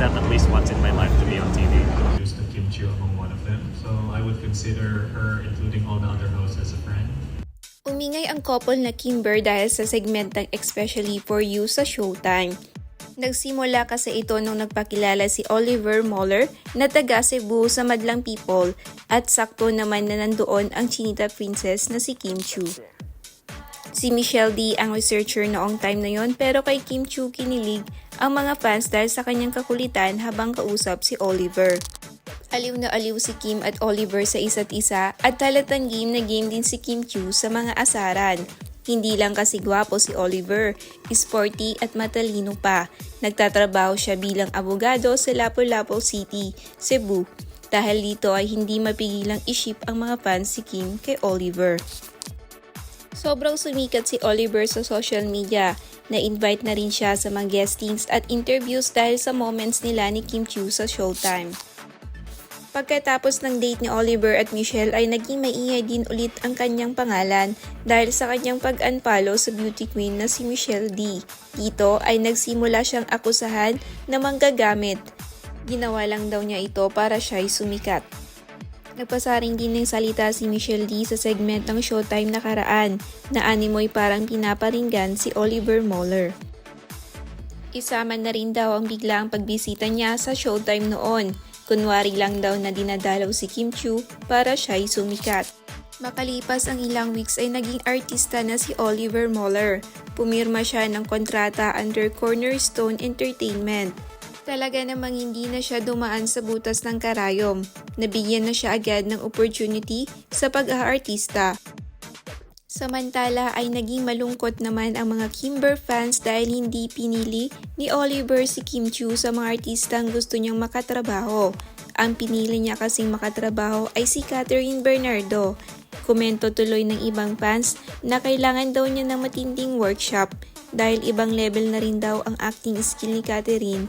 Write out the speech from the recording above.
set at least once in my life to be on TV. Used to Kim Chiu among one of them, so I would consider her, including all the other hosts, as a friend. Umingay ang couple na Kimber dahil sa segmentang Especially For You sa Showtime. Nagsimula kasi ito nung nagpakilala si Oliver Moller na taga Cebu sa Madlang People at sakto naman na nandoon ang Chinita Princess na si Kim Chu. Si Michelle D ang researcher noong time na yon pero kay Kim Chu kinilig ang mga fans dahil sa kanyang kakulitan habang kausap si Oliver. Aliw na aliw si Kim at Oliver sa isa't isa at talatang game na game din si Kim Chu sa mga asaran. Hindi lang kasi gwapo si Oliver, sporty at matalino pa. Nagtatrabaho siya bilang abogado sa Lapu-Lapu City, Cebu. Dahil dito ay hindi mapigilang iship ang mga fans si Kim kay Oliver. Sobrang sumikat si Oliver sa social media. Na-invite na rin siya sa mga guestings at interviews dahil sa moments nila ni Kim Chiu sa Showtime. Pagkatapos ng date ni Oliver at Michelle ay naging maingay din ulit ang kanyang pangalan dahil sa kanyang pag-unfollow sa beauty queen na si Michelle D. Dito ay nagsimula siyang akusahan na manggagamit. Ginawa lang daw niya ito para siya'y sumikat. Nagpasaring din ng salita si Michelle D sa segment ng Showtime nakaraan na animoy parang pinaparinggan si Oliver Moller. Isama na rin daw ang biglaang pagbisita niya sa Showtime noon. Kunwari lang daw na dinadalaw si Kim Chu para siya'y sumikat. Makalipas ang ilang weeks ay naging artista na si Oliver Moller. Pumirma siya ng kontrata under Cornerstone Entertainment. Talaga namang hindi na siya dumaan sa butas ng karayom. Nabigyan na siya agad ng opportunity sa pag-aartista. Samantala ay naging malungkot naman ang mga Kimber fans dahil hindi pinili ni Oliver si Kim Chu sa mga artistang gusto niyang makatrabaho. Ang pinili niya kasing makatrabaho ay si Catherine Bernardo. Komento tuloy ng ibang fans na kailangan daw niya ng matinding workshop dahil ibang level na rin daw ang acting skill ni Catherine